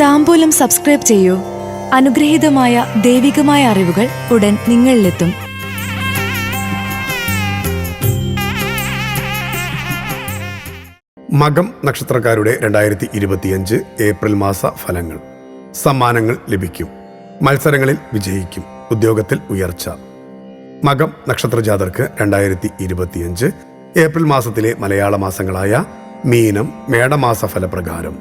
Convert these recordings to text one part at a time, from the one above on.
താമ്പൂലം subscribe ചെയ്യൂ. അനുഗ്രഹീതമായ ദൈവികമായ അറിവുകൾ ഉടൻ നിങ്ങളിലെത്തും. മകം നക്ഷത്രക്കാരുടെ രണ്ടായിരത്തി ഇരുപത്തിയഞ്ച് ഏപ്രിൽ മാസ ഫലങ്ങൾ. സമ്മാനങ്ങൾ ലഭിക്കും. മത്സരങ്ങളിൽ വിജയിക്കും. ഉദ്യോഗത്തിൽ ഉയർച്ച. മകം നക്ഷത്ര ജാതർക്ക് രണ്ടായിരത്തി ഇരുപത്തിയഞ്ച് ഏപ്രിൽ മാസത്തിലെ മലയാള മാസങ്ങളായ മീനം മേടമാസ ഫലപ്രകാരം.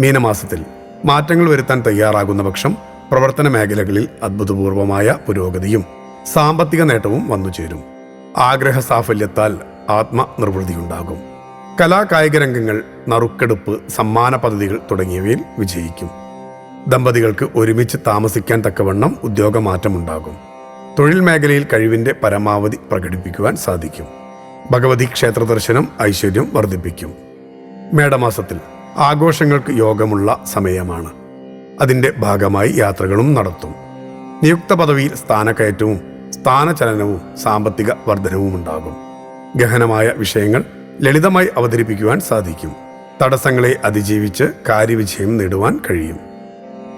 മീനമാസത്തിൽ മാറ്റങ്ങൾ വരുത്താൻ തയ്യാറാകുന്ന പക്ഷം പ്രവർത്തന മേഖലകളിൽ അത്ഭുതപൂർവമായ പുരോഗതിയും സാമ്പത്തിക നേട്ടവും വന്നു ചേരും. ആഗ്രഹ സാഫല്യത്താൽ ആത്മനിർവൃതിയുണ്ടാകും. കലാകായിക രംഗങ്ങൾ നറുക്കെടുപ്പ് സമ്മാന പദ്ധതികൾ തുടങ്ങിയവയിൽ വിജയിക്കും. ദമ്പതികൾക്ക് ഒരുമിച്ച് താമസിക്കാൻ തക്കവണ്ണം ഉദ്യോഗമാറ്റമുണ്ടാകും. തൊഴിൽ മേഖലയിൽ കഴിവിന്റെ പരമാവധി പ്രകടിപ്പിക്കുവാൻ സാധിക്കും. ഭഗവതി ക്ഷേത്ര ദർശനം ഐശ്വര്യം വർദ്ധിപ്പിക്കും. മേടമാസത്തിൽ ആഘോഷങ്ങൾക്ക് യോഗമുള്ള സമയമാണ്. അതിന്റെ ഭാഗമായി യാത്രകളും നടത്തും. നിയുക്ത പദവിയിൽ സ്ഥാനക്കയറ്റവും സ്ഥാനചലനവും സാമ്പത്തിക വർധനവും ഉണ്ടാകും. ഗഹനമായ വിഷയങ്ങൾ ലളിതമായി അവതരിപ്പിക്കുവാൻ സാധിക്കും. തടസ്സങ്ങളെ അതിജീവിച്ച് കാര്യവിജയം നേടുവാൻ കഴിയും.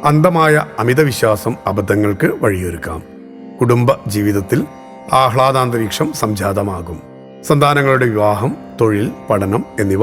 അന്ധമായ അമിതവിശ്വാസം അബദ്ധങ്ങൾക്ക് വഴിയൊരുക്കാം. കുടുംബ ജീവിതത്തിൽ ആഹ്ലാദാന്തരീക്ഷം സംജാതമാകും. സന്താനങ്ങളുടെ വിവാഹം തൊഴിൽ പഠനം എന്നിവ